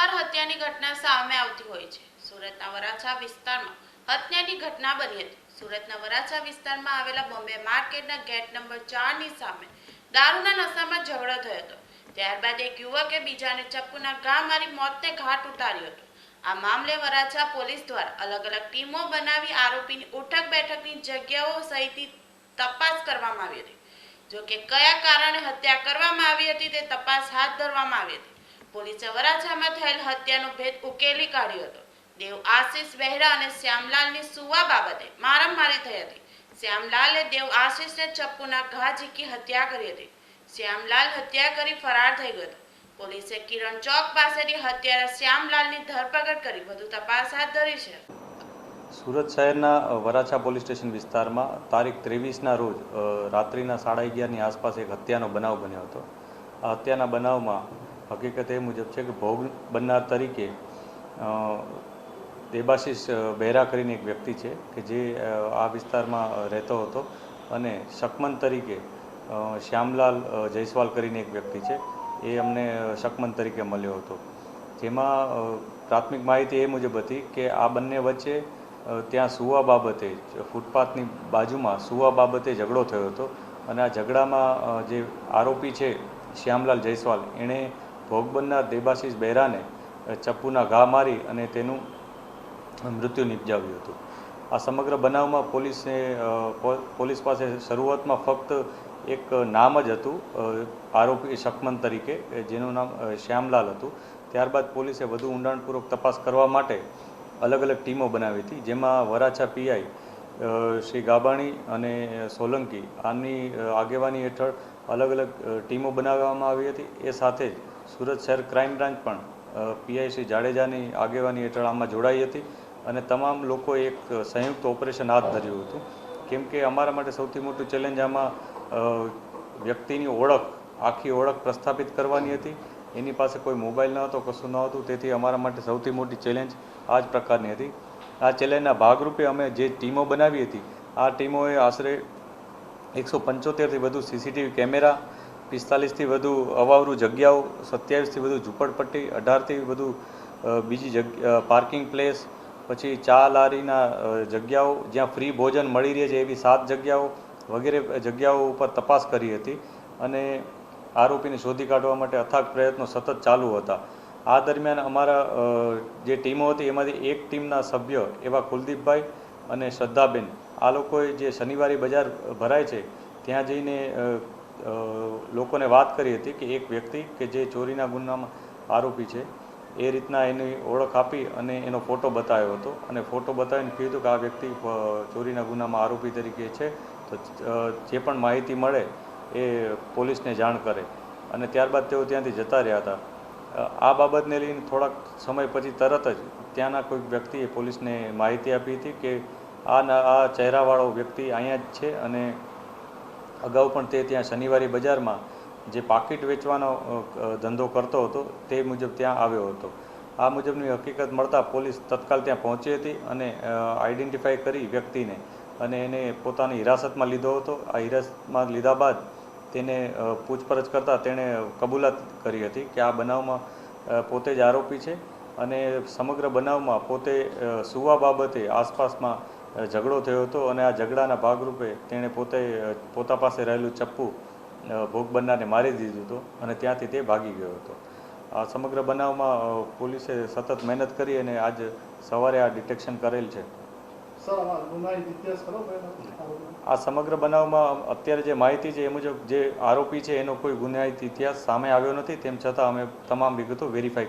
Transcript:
વારંવાર હત્યાની ઘટના સામે આવતી હોય છે. સુરતના વરાછા વિસ્તારમાં હત્યાની ઘટના બની હતી. સુરતના વરાછા વિસ્તારમાં આવેલા બોમ્બે માર્કેટના ગેટ નંબર ચારની સામે દારૂના નશામાં ઝઘડો થયો હતો. ત્યારબાદ એક યુવકે બીજાને ચપ્પુના ઘા મારી મોતને ઘાટ ઉતાર્યો હતો. આ મામલે વરાછા પોલીસ દ્વારા અલગ અલગ ટીમો બનાવી આરોપીની ઉઠક બેઠકની જગ્યાઓ સહિતની તપાસ કરવામાં આવી હતી. જો કે કયા કારણે હત્યા કરવામાં આવી હતી તે તપાસ હાથ ધરવામાં આવી હતી. પોલીસે વરાછામાં થયેલ હત્યાનો ભેદ ઉકેલી કાઢ્યો હતો. દેવ આશીષ બહેરા અને શ્યામલાલની સુવા બાબતે મારામારી થઈ હતી. શ્યામલાલે દેવ આશીષને ચપ્પુના ઘા ઝીકી હત્યા કરી હતી. શ્યામલાલ હત્યા કરી ફરાર થઈ ગયો પોલીસે કિરણ ચોક પાસેથી હત્યારા શ્યામલાલની ધરપકડ કરી વધુ તપાસ હાથ ધરી છે. સુરત શહેરના વરાછા પોલીસ સ્ટેશન વિસ્તારમાં તારીખ ત્રેવીસના રોજ રાત્રિના સાડા અગિયારની આસપાસ એક હત્યાનો બનાવ બન્યો હતો. આ હત્યાના બનાવમાં હકીકત એ મુજબ છે કે ભોગ બનનાર તરીકે દેબાશીષ બહેરા કરીને એક વ્યક્તિ છે કે જે આ વિસ્તારમાં રહેતો હતો અને શકમન તરીકે શ્યામલાલ જયસ્વાલ કરીને એક વ્યક્તિ છે. એ અમને શકમન તરીકે મળ્યો હતો. જેમાં પ્રાથમિક માહિતી એ મુજબ હતી કે આ બંને વચ્ચે ત્યાં સુવા બાબતે ફૂટપાથની બાજુમાં સુવા બાબતે ઝઘડો થયો હતો. અને આ ઝઘડામાં જે આરોપી છે, શ્યામલાલ જયસ્વાલ, એણે ભોગ બનનાર દેબાશીષ બહેરાને ચપ્પુના ઘા મારી અને તેનું મૃત્યુ નિપજાવ્યું હતું. આ સમગ્ર બનાવમાં પોલીસે પોલીસ પાસે શરૂઆતમાં ફક્ત એક નામ જ હતું આરોપી શકમન તરીકે જેનું નામ શ્યામલાલ હતું. ત્યારબાદ પોલીસે વધુ ઊંડાણપૂર્વક તપાસ કરવા માટે અલગ અલગ ટીમો બનાવી હતી, જેમાં વરાછા પીઆઈ શ્રી ગાબાણી અને સોલંકી. આની આગેવાની હેઠળ અલગ અલગ ટીમો બનાવવામાં આવી હતી. એ સાથે જ સુરત શહેર ક્રાઇમ બ્રાન્ચ પણ પીઆઈ શ્રી જાડેજાની આગેવાની હેઠળ આમાં જોડાઈ હતી અને તમામ લોકો એક સંયુક્ત ઓપરેશન હાથ ધર્યું હતું. કેમ કે અમારા માટે સૌથી મોટું ચેલેન્જ આમાં વ્યક્તિની ઓળખ, આખી ઓળખ પ્રસ્થાપિત કરવાની હતી. એની પાસે કોઈ મોબાઈલ ન હતો, કશું ન હતું. તેથી અમારા માટે સૌથી મોટી ચેલેન્જ આ જ પ્રકારની હતી. આ ચેલેન્જના ભાગરૂપે અમે જે ટીમો બનાવી હતી, આ ટીમોએ આશરે એકસો પંચોતેરથી વધુ સીસીટીવી કેમેરા પિસ્તાલીસથી વધુ અવાવરું જગ્યાઓ, સત્યાવીસથી વધુ ઝૂંપડપટ્ટી, અઢારથી વધુ બીજી જગ્યા પાર્કિંગ પ્લેસ, પછી ચા લારીના જગ્યાઓ જ્યાં ફ્રી ભોજન મળી રહે છે એવી સાત જગ્યાઓ વગેરે જગ્યાઓ ઉપર તપાસ કરી હતી અને આરોપીને શોધી કાઢવા માટે અથાગ પ્રયત્નો સતત ચાલુ હતા. આ દરમિયાન અમારા જે ટીમો હતી એમાંથી એક ટીમના સભ્ય એવા કુલદીપભાઈ અને શ્રદ્ધાબેન. આ લોકોએ જે શનિવારી બજાર ભરાય છે, ત્યાં જઈને લોકોને વાત કરી હતી કે એક વ્યક્તિ કે જે ચોરીના ગુનામાં આરોપી છે, એ રીતના એની ઓળખ આપી અને એનો ફોટો બતાવ્યો હતો. અને ફોટો બતાવીને કીધું કે આ વ્યક્તિ ચોરીના ગુનામાં આરોપી તરીકે છે. તો જે પણ માહિતી મળે એ પોલીસને જાણ કરે. અને ત્યારબાદ તેઓ ત્યાંથી જતા રહ્યા હતા. આ બાબતને લઈને થોડાક સમય પછી તરત જ ત્યાંના કોઈક વ્યક્તિએ પોલીસને માહિતી આપી હતી કે આ આ ચહેરાવાળો વ્યક્તિ અહીંયા જ છે અને અગાઉ પણ તે ત્યાં શનિવારે બજારમાં જે પાકીટ વેચવાનો ધંધો કરતો હતો, તે મુજબ ત્યાં આવ્યો હતો. આ મુજબની હકીકત મળતા પોલીસ તત્કાલ ત્યાં પહોંચી હતી અને આઈડેન્ટિફાઈ કરી વ્યક્તિને અને એને પોતાની હિરાસતમાં લીધો હતો. આ હિરાસતમાં લીધા બાદ તેને પૂછપરછ કરતાં તેણે કબૂલાત કરી હતી કે આ બનાવમાં પોતે જ આરોપી છે અને સમગ્ર બનાવમાં પોતે સુવા બાબતે આસપાસમાં ઝઘડો થયો હતો અને આ ઝઘડાના ભાગરૂપે તેણે પોતે પોતા પાસે રહેલું ચપ્પુ ભોગ બનનારને મારી દીધું હતું અને ત્યાંથી તે ભાગી ગયો હતો આ સમગ્ર બનાવમાં પોલીસે સતત મહેનત કરી અને આજ સવારે આ ડિટેક્શન કરેલ છે? આ સમગ્ર બનાવમાં અત્યારે જે માહિતી છે એ મુજબ જે આરોપી છે એનો કોઈ ગુનાહિત ઇતિહાસ સામે આવ્યો નથી તેમ છતાં અમે તમામ વિગતો વેરીફાઈ